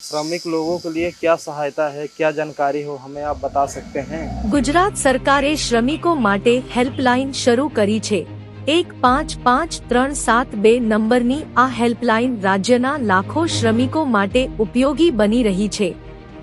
श्रमिक लोगों के लिए क्या सहायता है क्या जानकारी हो हमें आप बता सकते हैं ગુજરાત સરકારે શ્રમિકો માટે હેલ્પલાઇન શરૂ કરી છે એક પાંચ પાંચ ત્રણ સાત બે નંબરની આ હેલ્પલાઇન રાજ્યના લાખો શ્રમિકો માટે ઉપયોગી બની રહી છે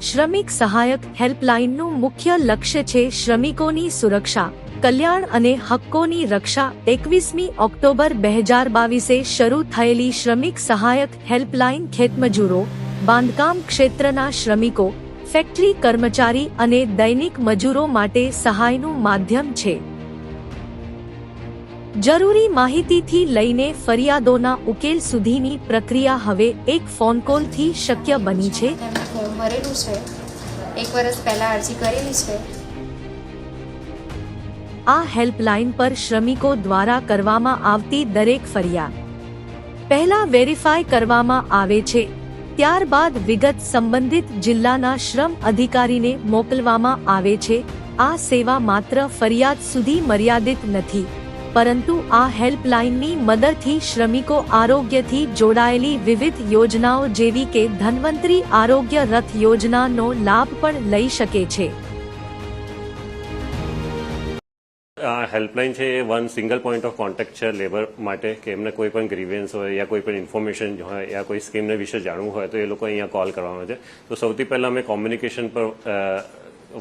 શ્રમિક સહાયક હેલ્પલાઇનનું મુખ્ય લક્ષ્ય છે શ્રમિકોની સુરક્ષા કલ્યાણ અને હક્કોની રક્ષા એકવીસમી ઓક્ટોબર બે હજાર બાવીસે શરૂ થયેલી શ્રમિક સહાયક હેલ્પલાઇન ખેતમજૂરો બાંધકામ ક્ષેત્રના શ્રમિકો ફેક્ટરી કર્મચારી અને દૈનિક મજૂરો માટે સહાયનું માધ્યમ છે. જરૂરી માહિતીથી લઈને ફરિયાદોના ઉકેલ સુધીની પ્રક્રિયા હવે એક ફોન કોલથી શક્ય બની છે. ફોર્મ ભરેલું છે. એક વર્ષ પહેલા અરજી કરેલી છે. આ હેલ્પલાઇન પર શ્રમિકો દ્વારા કરવામાં આવતી દરેક ફરિયાદ પહેલા વેરીફાય કરવામાં આવે છે. ત્યારબાદ વિગત સંબંધિત જિલ્લાના શ્રમ અધિકારીને મોકલવામાં આવે છે. આ સેવા માત્ર ફરિયાદ સુધી મર્યાદિત નથી. પરંતુ આ હેલ્પલાઇનની મદદથી શ્રમિકો આરોગ્યથી જોડાયેલી વિવિધ યોજનાઓ જેવી કે ધન્વંતરી આરોગ્ય રથ યોજનાનો લાભ પણ લઈ શકે છે. હેલ્પલાઇન છે એ one single point of contact છે લેબર માટે, કે એમને કોઈ પણ ગ્રીવેન્સ હોય યા કોઈ પણ ઇન્ફોર્મેશન હોય યા કોઈ સ્કીમને વિશે જાણવું હોય, તો એ લોકો અહીંયા કોલ કરવાનો છે. તો સૌથી પહેલાં અમે કોમ્યુનિકેશન પર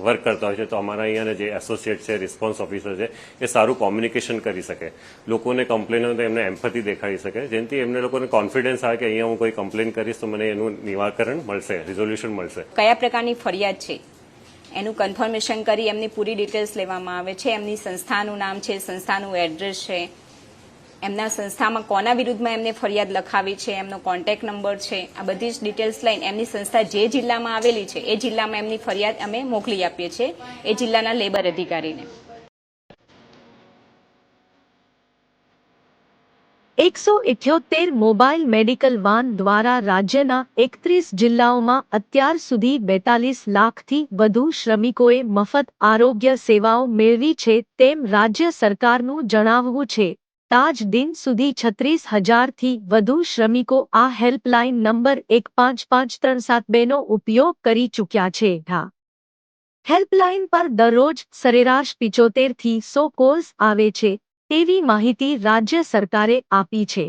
વર્ક કરતા હોય છે. તો અમારા અહીંયાના જે એસોસિએટ છે રિસ્પોન્સ ઓફિસર છે, એ સારું કોમ્યુનિકેશન કરી શકે. લોકોને કમ્પ્લેન હોય તો એમને એમ્પથી દેખાડી શકે. જેનાથી એમને લોકોને કોન્ફિડન્સ આવે કે અહીંયા હું કોઈ કમ્પ્લેન કરીશ, તો મને એનું નિવારણ મળશે રિઝોલ્યુશન મળશે. કયા પ્રકારની ફરિયાદ છે? એનું કન્ફર્મેશન કરી એમની પૂરી ડિટેલ્સ લેવામાં આવે છે. એમની સંસ્થાનું નામ છે, સંસ્થાનું એડ્રેસ છે. એમના સંસ્થામાં કોના વિરુદ્ધમાં એમને ફરિયાદ લખાવી છે, એમનો કોન્ટેક્ટ નંબર છે. આ બધી જ ડિટેલ્સ લઈને એમની સંસ્થા જે જિલ્લામાં આવેલી છે, એ જિલ્લામાં એમની ફરિયાદ અમે મોકલી આપીએ છીએ. એ જિલ્લાના લેબર અધિકારીને. એકસો ઇઠ્યોતેર મોબાઈલ મેડિકલ વાન દ્વારા રાજ્યના એકત્રીસ જિલ્લાઓમાં અત્યાર સુધી બેતાલીસ લાખથી વધુ શ્રમિકોએ મફત આરોગ્ય સેવાઓ મેળવી છે તેમ રાજ્ય સરકારનું જણાવવું છે. તાજ દિન સુધી છત્રીસ હજારથી વધુ શ્રમિકો આ હેલ્પલાઇન નંબર એક પાંચ પાંચ ત્રણ સાત બેનો ઉપયોગ કરી ચૂક્યા છે. હેલ્પલાઇન પર દરરોજ સરેરાશ પિચોતેરથી સો કોલ્સ આવે છે. તેવી માહિતી રાજ્ય સરકારે આપી છે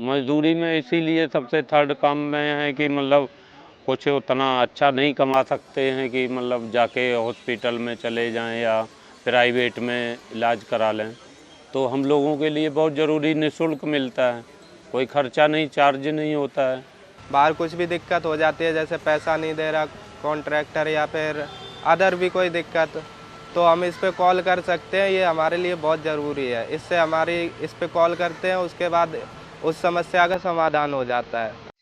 मजदूरी में इसीलिए सबसे थर्ड काम में है कि मतलब कुछ उतना अच्छा नहीं कमा सकते हैं कि मतलब जाके हॉस्पिटल में चले जाएं या प्राइवेट में इलाज करा लें तो हम लोगों के लिए बहुत ज़रूरी निःशुल्क मिलता है। कोई खर्चा नहीं, चार्ज नहीं होता है। बाहर कुछ भी दिक्कत हो जाती है, जैसे पैसा नहीं दे रहा, कॉन्ट्रैक्टर या फिर अदर भी कोई दिक्कत तो हम इस पर कॉल कर सकते हैं। ये हमारे लिए बहुत ज़रूरी है। इससे हमारी इस पर कॉल करते हैं, उसके बाद उस समस्या का समाधान हो जाता है।